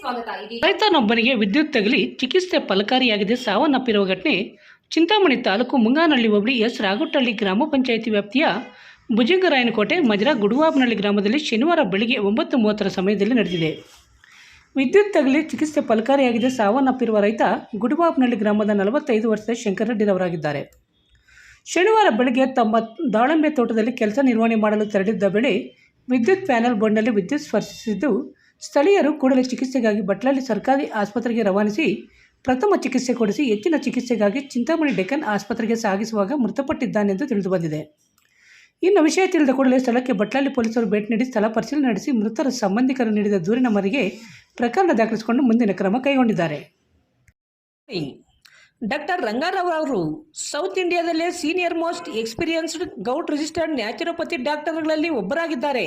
ಸ್ವಾಗತ. ಇದೀಗ ರೈತನೊಬ್ಬನಿಗೆ ವಿದ್ಯುತ್ ತಗಲಿ ಚಿಕಿತ್ಸೆ ಫಲಕಾರಿಯಾಗಿದೆ ಸಾವನ್ನಪ್ಪಿರುವ ಘಟನೆ. ಚಿಂತಾಮಣಿ ತಾಲೂಕು ಮುಂಗಾನಹಳ್ಳಿ ಹೋಬಳಿ ಎಸ್. ರಾಗುಟ್ಟಳ್ಳಿ ಗ್ರಾಮ ಪಂಚಾಯಿತಿ ವ್ಯಾಪ್ತಿಯ ಭುಜಂಗರಾಯನಕೋಟೆ, ಮಜರಾ ಗುಡುವಾಬನಹಳ್ಳಿ ಗ್ರಾಮದಲ್ಲಿ ಶನಿವಾರ ಬೆಳಗ್ಗೆ ಒಂಬತ್ತು ಮೂವತ್ತರ ಸಮಯದಲ್ಲಿ ನಡೆದಿದೆ. ವಿದ್ಯುತ್ ತಗಲಿ ಚಿಕಿತ್ಸೆ ಫಲಕಾರಿಯಾಗಿದೆ ಸಾವನ್ನಪ್ಪಿರುವ ರೈತ ಗುಡುವಾಬನಹಳ್ಳಿ ಗ್ರಾಮದ ನಲವತ್ತೈದು ವರ್ಷದ ಶಂಕರರೆಡ್ಡಿರವರಾಗಿದ್ದಾರೆ ಶನಿವಾರ ಬೆಳಗ್ಗೆ ತಮ್ಮ ದಾಳಂಬೆ ತೋಟದಲ್ಲಿ ಕೆಲಸ ನಿರ್ವಹಣೆ ಮಾಡಲು ತೆರಳಿದ್ದ ವೇಳೆ ವಿದ್ಯುತ್ ಪ್ಯಾನೆಲ್ ಬೋರ್ಡ್ನಲ್ಲಿ ವಿದ್ಯುತ್ ಸ್ಪರ್ಶಿಸಿದ್ದು ಸ್ಥಳೀಯರು ಕೂಡಲೇ ಚಿಕಿತ್ಸೆಗಾಗಿ ಬಟ್ಲಳ್ಳಿ ಸರ್ಕಾರಿ ಆಸ್ಪತ್ರೆಗೆ ರವಾನಿಸಿ ಪ್ರಥಮ ಚಿಕಿತ್ಸೆ ಕೊಡಿಸಿ ಹೆಚ್ಚಿನ ಚಿಕಿತ್ಸೆಗಾಗಿ ಚಿಂತಾಮಣಿ ಡೆಕ್ಕನ್ ಆಸ್ಪತ್ರೆಗೆ ಸಾಗಿಸುವಾಗ ಮೃತಪಟ್ಟಿದ್ದಾನೆಂದು ತಿಳಿದುಬಂದಿದೆ. ಇನ್ನು ವಿಷಯ ತಿಳಿದ ಕೂಡಲೇ ಸ್ಥಳಕ್ಕೆ ಬಟ್ಲಳ್ಳಿ ಪೊಲೀಸರು ಭೇಟಿ ನೀಡಿ ಸ್ಥಳ ಪರಿಶೀಲನೆ ನಡೆಸಿ ಮೃತರ ಸಂಬಂಧಿಕರು ನೀಡಿದ ದೂರಿನ ಮರಿಗೆ ಪ್ರಕರಣ ದಾಖಲಿಸಿಕೊಂಡು ಮುಂದಿನ ಕ್ರಮ ಕೈಗೊಂಡಿದ್ದಾರೆ. ಡಾಕ್ಟರ್ ರಂಗಾರಾವ್ ಅವರು, south ಇಂಡಿಯಾದಲ್ಲೇ senior most experienced govt registered naturopathy ಡಾಕ್ಟರ್ಗಳಲ್ಲಿ ಒಬ್ಬರಾಗಿದ್ದಾರೆ.